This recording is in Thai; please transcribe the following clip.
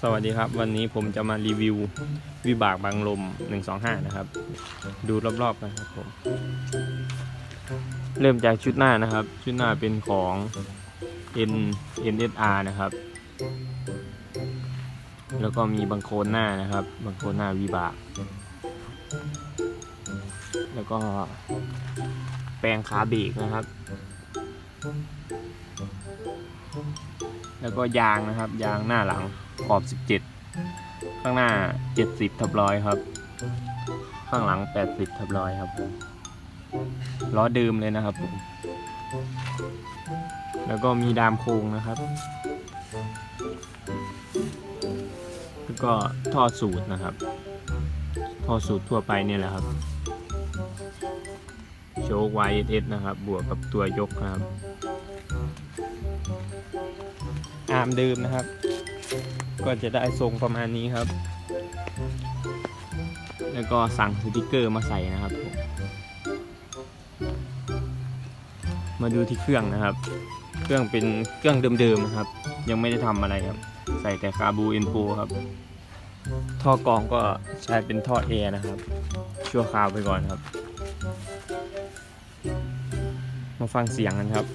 สวัสดีครับ วันนี้ผมจะมารีวิววิบากบางลม 125 นะครับ ดูรอบๆกันครับผม เริ่มจากชุดหน้านะครับ ชุดหน้าเป็นของ N NSR นะครับ แล้วก็มีบังโคนหน้านะครับ บังโคนหน้าวิบาก แล้วก็แปรงขาเบรกนะครับ แล้วก็ยางนะครับ ยางหน้าหลังขอบ 17 ข้างหน้า 70ทับร้อยครับ ข้างหลัง 80ทับร้อยครับผมล้อเดิมเลยนะครับผมแล้วก็มีดามโค้งนะครับ แล้วก็ท่อสูตรนะครับ ท่อสูตรทั่วไปเนี่ยแหละครับ โชค YSS นะครับ บวกกับตัวยกนะครับามเดิมนะครับ ก็จะได้ทรงประมาณนี้ครับ แล้วก็สั่งสติกเกอร์มาใส่นะครับ มาดูที่เครื่องนะครับ เครื่องเป็นเครื่องเดิมๆนะครับ ยังไม่ได้ทำอะไรครับ ใส่แต่คาบูเอ็นโปครับ ท่อกรองก็ใช้เป็นท่อแอร์นะครับ ชั่วคราวไปก่อนครับ มาฟังเสียงกันครับ